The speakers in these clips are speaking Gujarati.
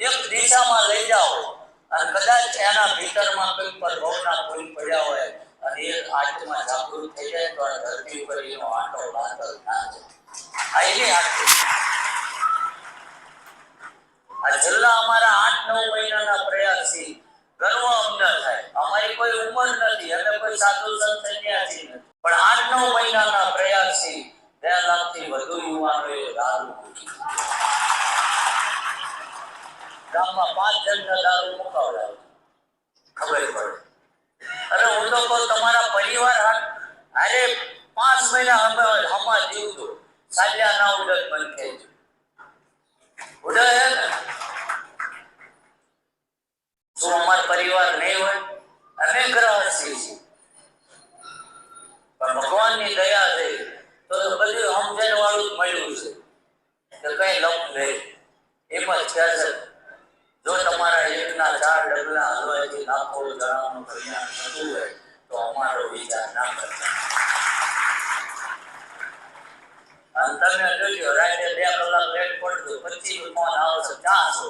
એક દિશામાં લઈ જાઓ અને કદાચ એના ભીતરમાં કોઈ પર ભવના ફૂલ પડ્યા હોય અને એ આત્મા જાગૃત થઈ જાય તો એનો આંટો બાંધલ ના આ એની આંટો આ અમારા આઠ નવ મહિનાના પ્રયાસથી ગર્વ અમને થાય અમારી કોઈ ઉંમર નથી અમે કોઈ સાધુ સંત નથી પણ આઠ નવ મહિનાના પ્રયાસથી બે લાખથી વધુ યુવાનોએ દારૂ ગામમાં પાંચ જણના દારૂ મુકાવડાવ્યો ખબર પડે અરે હું તો કહું તમારા પરિવાર અરે પાંચ મહિના અમે હમા જીવતો સાલ્યા ના ઉડત બંધ થઈ ગયું ઉડે હે ને શું અમારો પરિવાર નહીં હોય અમે ગ્રહસ્થી છીએ પણ ભગવાનની દયા છે તો તો બધું સમજણ વાળું જ મળ્યું છે કે કઈ લપ નહીં એમાં જ કહે છે જો તમારા એકના ચાર ડગલા હલવાથી લાખો જણાનું કલ્યાણ થતું હોય તો અમારો વિચાર ના કરતા અને તમે જોજો રાતે બે કલાક લેટ પડતું પછી ફોન આવશે ચારસો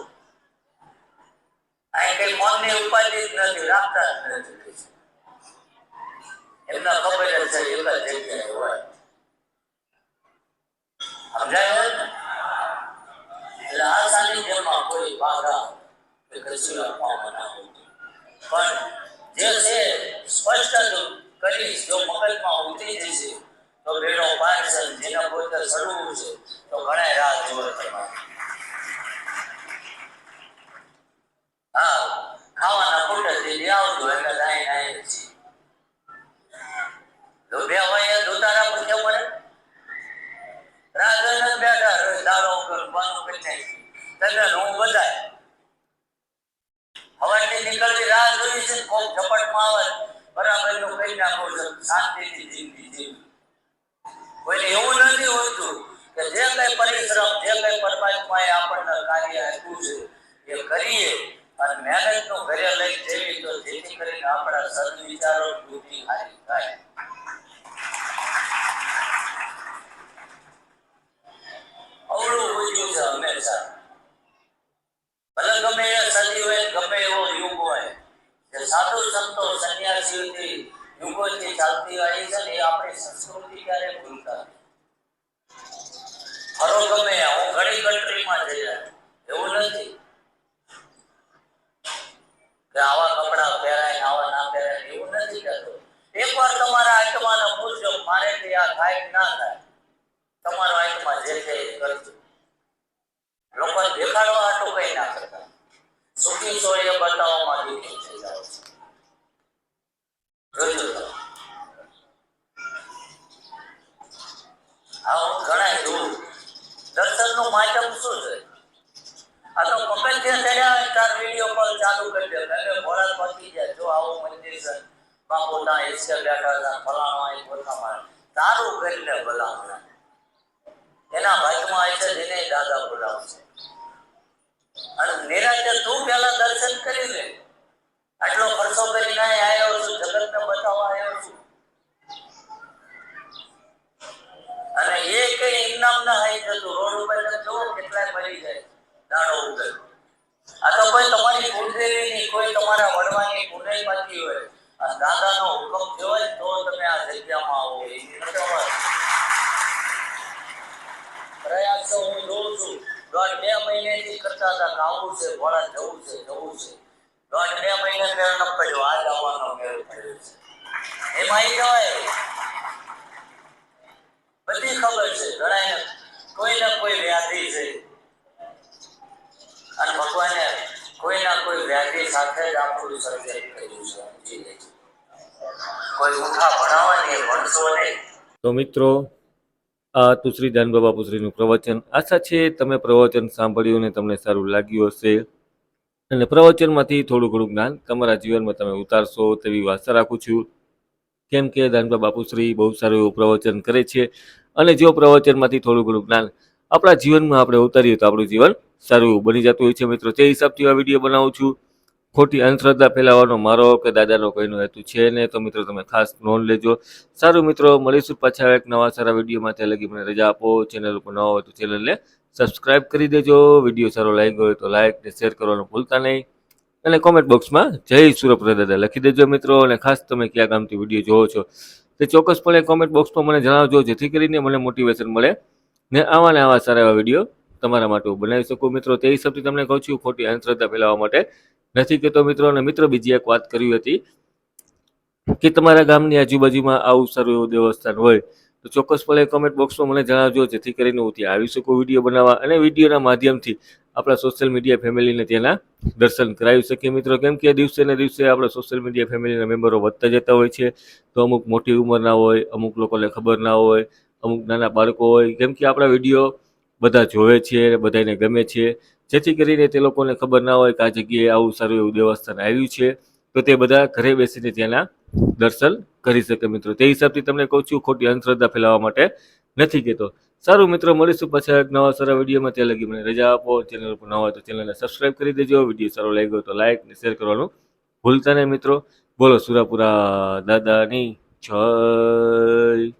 અહીં કઈ મનની ઉપાધિ જ નથી રાખતા જ નથી એમને ખબર જ છે એક જ જગ્યાએ હોય સમજાય હોય ને એટલે આ સાનિધ્યમાં કોઈ બાધા કે કશું આપવામાં ના હોતું પણ જે છે, સ્પષ્ટ કરી જો મગજમાં ઉતરી જશે, તો બેડો પાર છે, જેને પોતે સડવું છે, તો ઘણા રાહ જોવે તમારે. હા, ખાવાના ખૂટે જે લઈ આવજો એટલે લાઈન નાઈ છે. બે હોય દોતારા પૂછે પડે બેઠા રોજ દાડો ઉપર વાનું કરી નાખી તને હું બધાય હવાથી નીકળતી રાહ જોઈ છે, કોક ઝપટમાં આવે. બરાબરનું કહી નાખો શાંતિથી જિંદગી જીવી. એવું નથી હોતું કે જે કઈ પરિશ્રમ, જે કઈ પરમાત્માએ આપણને કાર્ય આપ્યું છે, એ કરીએ. અને મહેનતનું ઘરે લઈ જઈએ તો જેથી કરીને આપણા સદવિચારો બુદ્ધિ હારી થાય અવળું પૂછ્યું છે હંમેશા ભલે ગમે એ સદી હોય ગમે એવો યુગ હોય જે સાધુ સંતો સંન્યાસીઓથી યુગોથી ચાલતી આવી છે ને આપણી સંસ્કૃતિ ક્યારે ભૂલતા ખરો ગમે, હું ઘણી કન્ટ્રીમાં જઈ એવું નથી કે આવા કપડા પહેરાય આવા ના પહેરાય, એવું નથી કહેતો. એકવાર તમારા આત્માને પૂછજો, મારે કે આ થાય ના થાય? તમારો આત્મા જે છે એ કરજો. લોકો દેખાડવા હાટું કઈ ના કરતા. સુખી છો એ બતાવવામાં દુઃખી છો. હું ઘણા દર્શનનું માધ્યમ શું છે? આ તો પકડ જે હોય વીડિયો કોલ ચાલુ કરી દે એટલે ભોળા પહોંચી જાય જો આવું મંદિર છે બાપુ ત્યાં ઈશ્વર બેઠા હતા ફલાણો કરીને ભલામણા એના ભાગમાં આવે છે જેને દાદા બોલાવશે અને નિરાતે તું પેલા દર્શન કરી લે આટલો ખર્ચો કરીને અહીં આવ્યો છું જગતને બતાવવા આવ્યો છું અને એ કઈ ઇનામ ના આવી જતું રોડ ઉપર તમે જુઓ કેટલાય મરી જાય દાડો ઉગલ આ તો કોઈ તમારી કુળદેવીની કોઈ તમારા વડવાની પુણ્યમાંથી હોય અને દાદાનો હુકમ થયો હોય તો તમે આ જગ્યામાં આવો, એ. પ્રયાસ તો હું જોઉં છું. દોઢ બે મહિનેથી કરતા હતા કે છે, ભોળા, જવું છે જવું છે. દોઢ બે મહિને ન પડ્યો આજ આવવાનો મેળ પડ્યો છે. એમાં ઈ જવાય બધી ખબર છે. ઘણા કોઈ ને કોઈ વ્યાધિ છે. અને ભગવાને કોઈ ના કોઈ વ્યાધિ સાથે જ આપણું સર્જન કર્યું છે. તો મિત્રો, આ હતું શ્રી જાનબા બાપુશ્રીનું પ્રવચન. આશા છે તમે પ્રવચન સાંભળ્યું અને તમને સારું લાગ્યું હશે. અને પ્રવચનમાંથી થોડું ઘણું જ્ઞાન તમારા જીવનમાં તમે ઉતારશો તેવી આશા રાખું છું. કેમ કે દાનબા બાપુશ્રી બહુ સારું એવું પ્રવચન કરે છે. અને જો પ્રવચનમાંથી થોડું ઘણું જ્ઞાન આપણા જીવનમાં આપણે ઉતારીએ તો આપણું જીવન સારું બની જતું હોય છે. મિત્રો, તે હિસાબથી આ વીડિયો બનાવું છું. ખોટી અંધશ્રદ્ધા ફેલાવવાનો મારો કે દાદાનો કોઈનો હેતુ છે ને તો મિત્રો તમે ખાસ નોંધ લેજો. સારું મિત્રો, મળીશું પાછા એક નવા સારા વિડીયોમાં. ત્યાં લગી મને રજા આપો. ચેનલ ઉપર નવા હોય તો ચેનલને સબસ્ક્રાઇબ કરી દેજો. વીડિયો સારો લાગ્યો હોય તો લાઇક ને શેર કરવાનું ભૂલતા નહીં. અને કોમેન્ટ બોક્સમાં જય સુરપ્રદ દાદા લખી દેજો મિત્રો. અને ખાસ તમે કયા ગામથી વીડિયો જોવો છો તે ચોક્કસપણે કોમેન્ટ બોક્સમાં મને જણાવજો. જેથી કરીને મને મોટિવેશન મળે ને આવા ને આવા સારા એવા વીડિયો તમારા માટે હું બનાવી શકું? મિત્રો, તે હિસાબથી તમને કહું છું, ખોટી અંધશ્રદ્ધા ફેલાવવા માટે નથી કહેતો મિત્રો અને મિત્રો બીજી એક વાત કરી હતી કે તમારા ગામની આજુબાજુમાં આવું સારું એવું દેવસ્થાન હોય, તો ચોક્કસપણે કોમેન્ટ બોક્સમાં મને જણાવજો, જેથી કરીને હું ત્યાં આવી શકું વીડિયો બનાવવા અને વિડીયોના માધ્યમથી આપણા સોશિયલ મીડિયા ફેમિલીને ત્યાંના દર્શન કરાવી શકીએ. મિત્રો, કેમ કે દિવસે ને દિવસે આપણા સોશિયલ મીડિયા ફેમિલીના મેમ્બરો વધતા જતા હોય છે, તો અમુક મોટી ઉંમરના હોય, અમુક લોકોને ખબર ના હોય, અમુક નાના બાળકો હોય, કેમ કે આપણા વીડિયો બધા જોવે છે બધાને ગમે છે. જેથી કરીને તે લોકોને ખબર ના હોય કે આ જગ્યાએ આવું સારું એવું દેવસ્થાન આવ્યું છે. તો તે બધા ઘરે બેસીને ત્યાંના દર્શન કરી શકે મિત્રો. તે હિસાબથી તમને કહું છું, ખોટી અંધશ્રદ્ધા ફેલાવવા માટે નથી કહેતો. સારું મિત્રો, મળીશું પાછા એક નવા સારા વિડીયોમાં. ત્યાં લગી મને રજા આપો. ચેનલ પર ન હોય તો ચેનલને સબસ્ક્રાઇબ કરી દેજો. વીડિયો સારો લાગ્યો તો લાઇક ને શેર કરવાનું ભૂલતા નહીં મિત્રો. બોલો સુરાપુરા દાદાની જય.